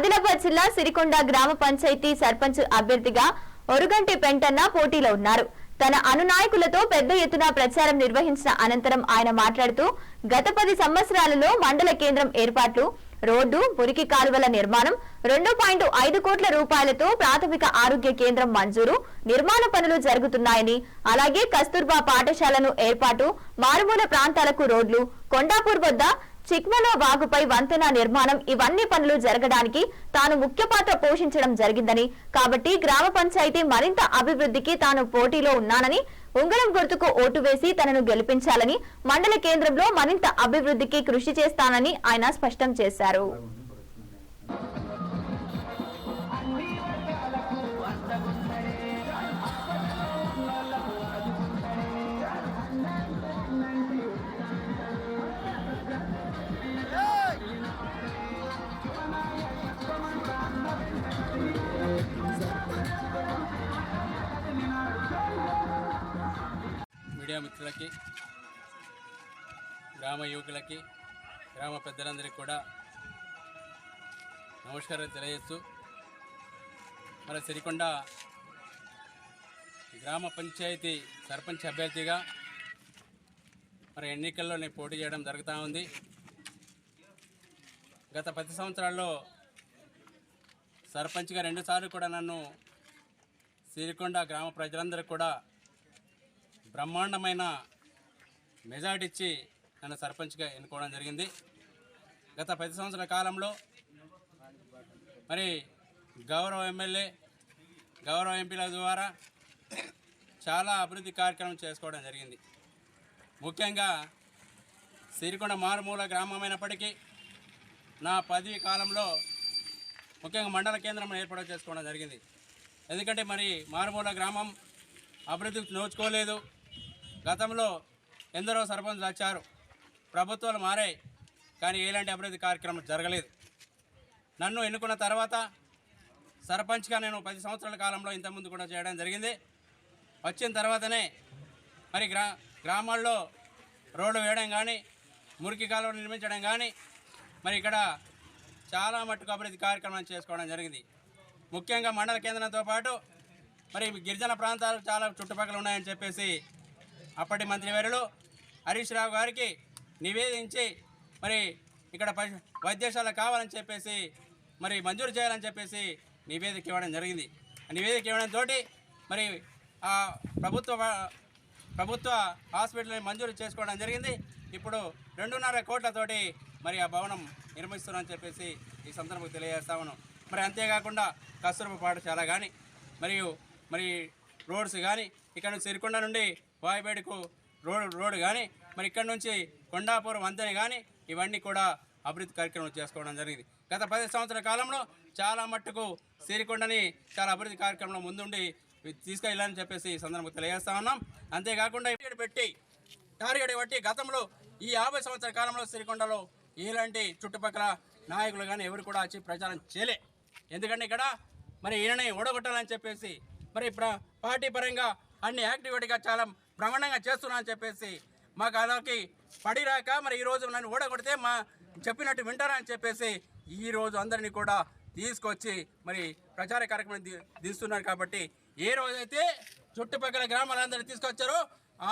ఆదిలాబాద్ జిల్లా సిరికొండ గ్రామ పంచాయతీ సర్పంచ్ అభ్యర్థిగా ఒరుగంటి పెంటన్న పోటీలో ఉన్నారు. తన అనునాయకులతో పెద్ద ఎత్తున ప్రచారం నిర్వహించిన అనంతరం ఆయన మాట్లాడుతూ గత పది సంవత్సరాలలో మండల కేంద్రం ఏర్పాట్లు రోడ్డు మురికి కాలువల నిర్మాణం రెండు పాయింట్ ఐదు కోట్ల రూపాయలతో ప్రాథమిక ఆరోగ్య కేంద్రం మంజూరు నిర్మాణ పనులు జరుగుతున్నాయని అలాగే కస్తూర్బా పాఠశాలను ఏర్పాటు మారుమూల ప్రాంతాలకు రోడ్లు కొండాపూర్ వద్ద చిక్మలో వాగుపై వంతెన నిర్మాణం ఇవన్నీ పనులు జరగడానికి తాను ముఖ్య పాత్ర పోషించడం జరిగిందని. కాబట్టి గ్రామ పంచాయతీ మరింత అభివృద్ధికి తాను పోటీలో ఉన్నానని ఉంగరం గుర్తుకు ఓటు వేసి తనను గెలిపించాలని మండల కేంద్రంలో మరింత అభివృద్ధికి కృషి చేస్తానని ఆయన స్పష్టం చేశారు. యువకులకి గ్రామ యువకులకి గ్రామ పెద్దలందరికీ కూడా నమస్కారం తెలియజేస్తూ మరి సిరికొండ గ్రామ పంచాయతీ సర్పంచ్ అభ్యర్థిగా మరి ఎన్నికల్లో నేను పోటీ చేయడం జరుగుతూ ఉంది. గత పది సంవత్సరాల్లో సర్పంచ్గా రెండుసార్లు కూడా నన్ను సిరికొండ గ్రామ ప్రజలందరూ కూడా బ్రహ్మాండమైన మెజార్టీ ఇచ్చి నన్ను సర్పంచ్గా ఎన్నుకోవడం జరిగింది. గత పది సంవత్సరాల కాలంలో మరి గౌరవ ఎమ్మెల్యే గౌరవ ఎంపీల ద్వారా చాలా అభివృద్ధి కార్యక్రమం చేసుకోవడం జరిగింది. ముఖ్యంగా సిరికొండ మారుమూల గ్రామమైనప్పటికీ నా పదవి కాలంలో ముఖ్యంగా మండల కేంద్రం ఏర్పాటు చేసుకోవడం జరిగింది. ఎందుకంటే మరి మారుమూల గ్రామం అభివృద్ధి నోచుకోలేదు. గతంలో ఎందరో సర్పంచ్లు వచ్చారు. ప్రభుత్వాలు మారాయి. కానీ ఎలాంటి అభివృద్ధి కార్యక్రమం జరగలేదు. నన్ను ఎన్నుకున్న తర్వాత సర్పంచ్గా నేను పది సంవత్సరాల కాలంలో ఇంతకుముందు కూడా చేయడం జరిగింది. వచ్చిన తర్వాతనే మరి గ్రా గ్రామాల్లో రోడ్లు వేయడం కానీ మురికి కాలువలు నిర్మించడం కానీ మరి ఇక్కడ చాలా మట్టుకు అభివృద్ధి కార్యక్రమం చేసుకోవడం జరిగింది. ముఖ్యంగా మండల కేంద్రంతో పాటు మరి గిరిజన ప్రాంతాలు చాలా చుట్టుపక్కల ఉన్నాయని చెప్పేసి అప్పటి మంత్రివర్యులు హరీష్ రావు గారికి నివేదించి మరి ఇక్కడ వైద్యశాల కావాలని చెప్పేసి మరి మంజూరు చేయాలని చెప్పేసి నివేదిక ఇవ్వడం జరిగింది. ఆ నివేదిక ఇవ్వడంతో మరి ఆ ప్రభుత్వ ప్రభుత్వ హాస్పిటల్ని మంజూరు చేసుకోవడం జరిగింది. ఇప్పుడు రెండున్నర కోట్లతోటి మరి ఆ భవనం నిర్మిస్తున్నామని చెప్పేసి ఈ సందర్భంగా తెలియజేస్తా ఉన్నాం. మరి అంతేకాకుండా కస్తూర్బా పాఠశాల కానీ మరియు మరి రోడ్స్ కానీ ఇక్కడ సిరికొండ నుండి వాయిబేడుకు రోడ్ రోడ్ కానీ మరి ఇక్కడ నుంచి కొండాపురం వంతెన కానీ ఇవన్నీ కూడా అభివృద్ధి కార్యక్రమం చేసుకోవడం జరిగింది. గత పది సంవత్సరాల కాలంలో చాలా మట్టుకు సిరికొండని చాలా అభివృద్ధి కార్యక్రమంలో ముందుండి తీసుకెళ్ళాలని చెప్పేసి సందర్భంగా తెలియజేస్తా ఉన్నాం. అంతేకాకుండా ఇక్కడ పెట్టి టార్గెట్ బట్టి గతంలో ఈ యాభై సంవత్సరాల కాలంలో సిరికొండలో ఇలాంటి చుట్టుపక్కల నాయకులు కానీ ఎవరు కూడా వచ్చి ప్రచారం చేయలే. ఎందుకంటే ఇక్కడ మరి ఈయనని ఓడగొట్టాలని చెప్పేసి మరి పార్టీ పరంగా అన్ని యాక్టివిటీగా చాలా ప్రమాణంగా చేస్తున్నా అని చెప్పేసి మాకు అలాకి పడిరాక మరి ఈరోజు నన్ను ఓడగొడితే మా చెప్పినట్టు వింటారని చెప్పేసి ఈరోజు అందరినీ కూడా తీసుకొచ్చి మరి ప్రచార కార్యక్రమం తీస్తున్నారు కాబట్టి ఏ రోజైతే చుట్టుపక్కల గ్రామాలందరినీ తీసుకొచ్చారో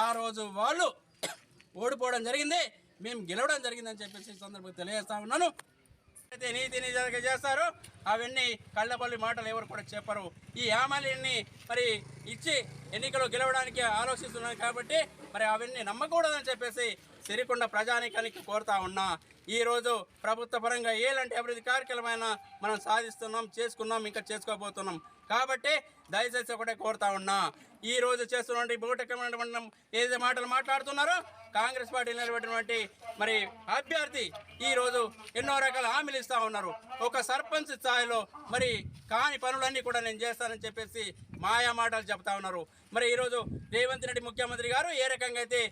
ఆ రోజు వాళ్ళు ఓడిపోవడం జరిగింది. మేము గెలవడం జరిగిందని చెప్పేసి సందర్భంగా తెలియజేస్తా ఉన్నాను. అయితే నీతి నిజంగా చేస్తారు. అవన్నీ కళ్ళపల్లి మాటలు ఎవరు కూడా చెప్పరు. ఈ హామీలన్నీ మరి ఇచ్చి ఎన్నికలు గెలవడానికి ఆలోచిస్తున్నారు కాబట్టి మరి అవన్నీ నమ్మకూడదని చెప్పేసి సిరికొండ ప్రజానికానికి కోరుతా ఉన్నా. ఈరోజు ప్రభుత్వ పరంగా ఏలాంటి అభివృద్ధి కార్యక్రమమైనా మనం సాధిస్తున్నాం చేసుకున్నాం ఇంకా చేసుకోబోతున్నాం. కాబట్టి దయచేసి ఒకటే కోరుతా ఉన్నా ఈ రోజు చేస్తున్నటువంటి బూటకమైన ఏదైతే మాటలు మాట్లాడుతున్నారో కాంగ్రెస్ పార్టీ నిలబెట్టినటువంటి మరి అభ్యర్థి ఈరోజు ఎన్నో రకాల హామీలు ఇస్తూ ఉన్నారు. ఒక సర్పంచ్ స్థాయిలో మరి కాని పనులన్నీ కూడా నేను చేస్తానని చెప్పేసి మాయా మాటలు చెప్తా ఉన్నారు. మరి ఈరోజు రేవంత్ రెడ్డి ముఖ్యమంత్రి గారు ఏ రకంగా అయితే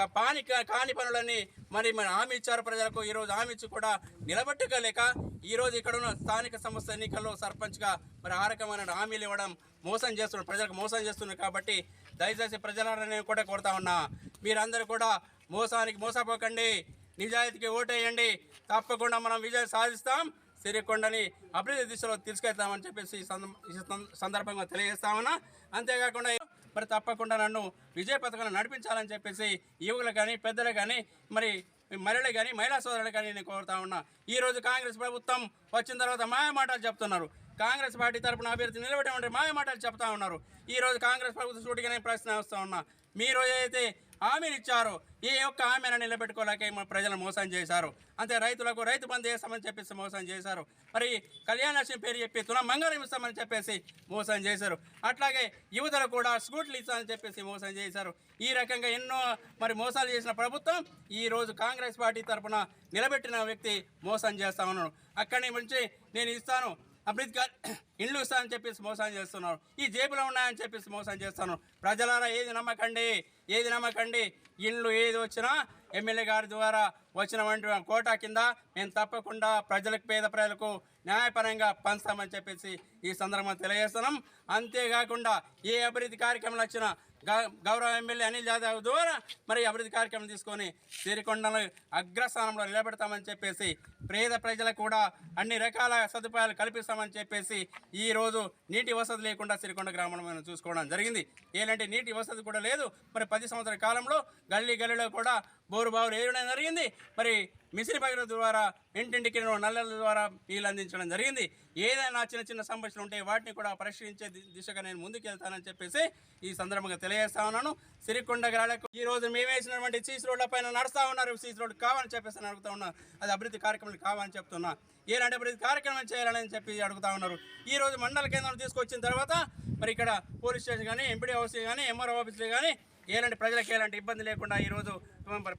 క- పాని కాని పనులని మరి మన హామీ ఇచ్చారు ప్రజలకు. ఈరోజు హామీ ఇచ్చి కూడా నిలబెట్టుకోలేక ఈరోజు ఇక్కడ ఉన్న స్థానిక సంస్థ ఎన్నికల్లో సర్పంచ్గా మరి ఆ రకమైన హామీలు ఇవ్వడం మోసం చేస్తున్నారు ప్రజలకు మోసం చేస్తున్నారు కాబట్టి దయచేసి ప్రజలను నేను కూడా కోరుతా ఉన్నా. మీరందరూ కూడా మోసానికి మోసపోకండి. నిజాయితీకి ఓటేయండి. తప్పకుండా మనం విజయం సాధిస్తాం. సిరికొండని అభివృద్ధి దిశలో తీసుకెళ్తామని చెప్పేసి ఈ ఈ సందర్భంగా తెలియజేస్తామన్నా అంతేకాకుండా మరి తప్పకుండా నన్ను విజయ పథకంలో నడిపించాలని చెప్పేసి యువకులు కానీ పెద్దలు కానీ మరి మహిళలు కానీ మహిళా సోదరులు కానీ నేను కోరుతా ఉన్నా. ఈరోజు కాంగ్రెస్ ప్రభుత్వం వచ్చిన తర్వాత మాయమాటలు చెప్తున్నారు. కాంగ్రెస్ పార్టీ తరపున అభ్యర్థి నిలబెట్టమంటే మాయ మాటలు చెప్తా ఉన్నారు. ఈరోజు కాంగ్రెస్ ప్రభుత్వం చూడగానే ప్రశ్న వస్తూ ఉన్నా. మీరు ఏదైతే హామీలు ఇచ్చారో ఈ యొక్క హామీని నిలబెట్టుకోలేక మన ప్రజలను మోసం చేశారు. అంతే రైతులకు రైతు బంధు చేస్తామని చెప్పేసి మోసం చేశారు. మరి కళ్యాణ లక్ష్మి పేరు చెప్పి తుల మంగళం ఇస్తామని చెప్పేసి మోసం చేశారు. అట్లాగే యువతలు కూడా స్కూట్లు ఇస్తామని చెప్పేసి మోసం చేశారు. ఈ రకంగా ఎన్నో మరి మోసాలు చేసిన ప్రభుత్వం ఈ రోజు కాంగ్రెస్ పార్టీ తరపున నిలబెట్టిన వ్యక్తి మోసం చేస్తా ఉన్నాడు. అక్కడి నుంచి నేను ఇస్తాను అభివృద్ధి ఇండ్లు ఇస్తానని చెప్పేసి మోసం చేస్తున్నారు. ఈ జేబులో ఉన్నాయని చెప్పేసి మోసం చేస్తాను ప్రజలారా ఏది నమ్మకండి? ఏది నమ్మకండి? ఇండ్లు ఏది వచ్చినా ఎమ్మెల్యే గారి ద్వారా వచ్చినటువంటి కోటా కింద మేము తప్పకుండా ప్రజలకు పేద ప్రజలకు న్యాయపరంగా పంచుతామని చెప్పేసి ఈ సందర్భంగా తెలియజేస్తున్నాం. అంతేకాకుండా ఏ అభివృద్ధి కార్యక్రమాలు వచ్చినా గౌరవ ఎమ్మెల్యే అనిల్ యాదవ్ ద్వారా మరి అభివృద్ధి కార్యక్రమం తీసుకొని సిరికొండను అగ్రస్థానంలో నిలబెడతామని చెప్పేసి పేద ప్రజలకు కూడా అన్ని రకాల సదుపాయాలు కల్పిస్తామని చెప్పేసి ఈ రోజు నీటి వసతి లేకుండా సిరికొండ గ్రామంలో మనం చూసుకోవడం జరిగింది. ఏలంటే నీటి వసతి కూడా లేదు. మరి పది సంవత్సరాల కాలంలో గల్లీ గల్లీలో కూడా బోరు బావులు వేయడం జరిగింది. మరి మిషన్ పగిల ద్వారా ఇంటింటికి నల్లల ద్వారా వీళ్ళు అందించడం జరిగింది. ఏదైనా చిన్న చిన్న సమస్యలు ఉంటే వాటిని కూడా పరిష్కరించే దిశగా నేను ముందుకు వెళ్తానని చెప్పేసి ఈ సందర్భంగా తెలియజేస్తా ఉన్నాను. సిరికొండ గ్రాలకు ఈ రోజు మేము వేసినటువంటి సీసీ రోడ్ల పైన నడుస్తా ఉన్నారు. సీసీ రోడ్డు కావాలని చెప్పేసి అని అడుగుతా ఉన్నా అది అభివృద్ధి కార్యక్రమాలు కావాలని చెప్తున్నా. ఏలాంటి అభివృద్ధి కార్యక్రమం చేయాలని చెప్పి అడుగుతా ఉన్నారు. ఈ రోజు మండల కేంద్రం తీసుకొచ్చిన తర్వాత మరి ఇక్కడ పోలీస్ స్టేషన్ కానీ ఎంపీడీ ఆఫీస్ కానీ ఎంఆర్ఓ ఆఫీసులు కానీ ఎలాంటి ప్రజలకు ఎలాంటి ఇబ్బంది లేకుండా ఈరోజు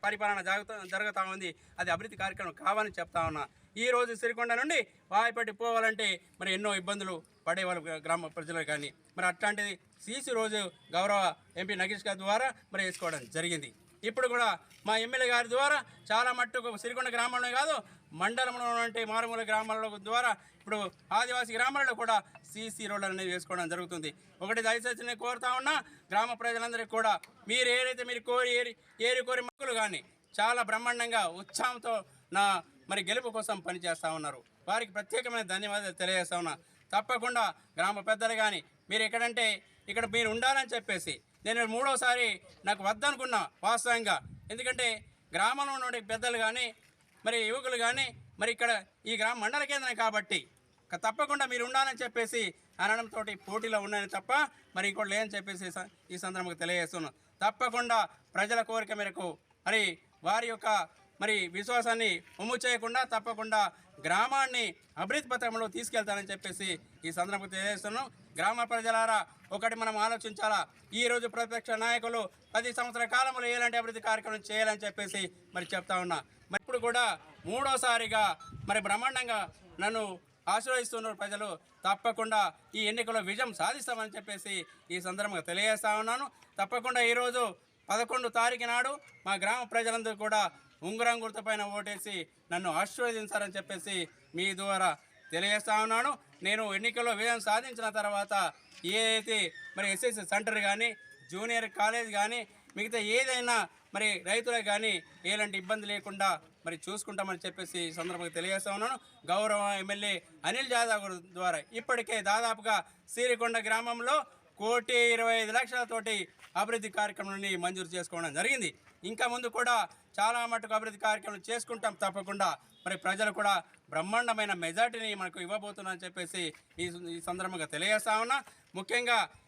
పరిపాలన జాగ్రత్త జరుగుతూ ఉంది. అది అభివృద్ధి కార్యక్రమం కావాలని చెప్తా ఉన్నా. ఈ రోజు సిరికొండ నుండి వాయిపట్టి పోవాలంటే మరి ఎన్నో ఇబ్బందులు పడేవాళ్ళు గ్రామ ప్రజలు కానీ మరి అట్లాంటిది సీసీ రోజు గౌరవ ఎంపీ నగేష్ గారి ద్వారా మరి వేసుకోవడం జరిగింది. ఇప్పుడు కూడా మా ఎమ్మెల్యే గారి ద్వారా చాలా మట్టుకు సిరికొండ గ్రామంలో కాదు మండలంలో ఉన్నటువంటి మారుమూల గ్రామాల ద్వారా ఇప్పుడు ఆదివాసీ గ్రామాలలో కూడా సీసీ రోడ్లు అనేది వేసుకోవడం జరుగుతుంది. ఒకటి దయచేసి నేను కోరుతా ఉన్నా గ్రామ ప్రజలందరికీ కూడా మీరు ఏదైతే మీరు కోరి ఏరి ఏరి కోరి నాయకులు కానీ చాలా బ్రహ్మాండంగా ఉత్సాహంతో నా మరి గెలుపు కోసం పనిచేస్తూ ఉన్నారు. వారికి ప్రత్యేకమైన ధన్యవాదాలు తెలియజేస్తా ఉన్నా. తప్పకుండా గ్రామ పెద్దలు కానీ మీరు ఎక్కడంటే ఇక్కడ మీరు ఉండాలని చెప్పేసి నేను మూడోసారి నాకు వద్దనుకున్నా వాస్తవంగా. ఎందుకంటే గ్రామంలో ఉన్న పెద్దలు కానీ మరి యువకులు కానీ మరి ఇక్కడ ఈ గ్రామ మండల కేంద్రం కాబట్టి తప్పకుండా మీరు ఉండాలని చెప్పేసి అనడంతో పోటీలో ఉన్నాయని తప్ప మరి ఇంకోటి లేదని చెప్పేసి ఈ సందర్భంగా తెలియజేస్తున్నాను తప్పకుండా ప్రజల కోరిక మేరకు మరి వారి యొక్క మరి విశ్వాసాన్ని ఉమ్ము చేయకుండా తప్పకుండా గ్రామాన్ని అభివృద్ధి పథకంలో తీసుకెళ్తానని చెప్పేసి ఈ సందర్భంగా తెలియజేస్తున్నాను గ్రామ ప్రజలారా ఒకటి మనం ఆలోచించాలా? ఈ రోజు ప్రతిపక్ష నాయకులు పది సంవత్సరాల కాలంలో ఎలాంటి అభివృద్ధి కార్యక్రమం చేయాలని చెప్పేసి మరి చెప్తా ఉన్నా. మరి ఇప్పుడు కూడా మూడోసారిగా మరి బ్రహ్మాండంగా నన్ను ఆశీర్వదిస్తున్నారు ప్రజలు. తప్పకుండా ఈ ఎన్నికల్లో విజయం సాధిస్తామని చెప్పేసి ఈ సందర్భంగా తెలియజేస్తా ఉన్నాను. తప్పకుండా ఈరోజు పదకొండు తారీఖు నాడు మా గ్రామ ప్రజలందరూ కూడా ఉంగరం గుర్తుపైన ఓటేసి నన్ను ఆశీర్వదించారని చెప్పేసి మీ ద్వారా తెలియజేస్తా ఉన్నాను. నేను ఎన్నికల్లో విజయం సాధించిన తర్వాత ఏదైతే మరి ఎస్ఎస్సి సెంటర్ కానీ జూనియర్ కాలేజ్ కానీ మిగతా ఏదైనా మరి రైతులకు కానీ ఎలాంటి ఇబ్బంది లేకుండా మరి చూసుకుంటామని చెప్పేసి ఈ సందర్భంగా తెలియజేస్తా ఉన్నాను. గౌరవ ఎమ్మెల్యే అనిల్ జాదవ్ ద్వారా ఇప్పటికే దాదాపుగా సిరికొండ గ్రామంలో కోటి ఇరవై ఐదు లక్షలతోటి అభివృద్ధి కార్యక్రమాన్ని మంజూరు చేసుకోవడం జరిగింది. ఇంకా ముందు కూడా చాలా మటుకు అభివృద్ధి కార్యక్రమాలు చేసుకుంటాం తప్పకుండా. మరి ప్రజలు కూడా బ్రహ్మాండమైన మెజార్టీని మనకు ఇవ్వబోతున్నారని చెప్పేసి ఈ ఈ సందర్భంగా తెలియజేస్తా ఉన్నా. ముఖ్యంగా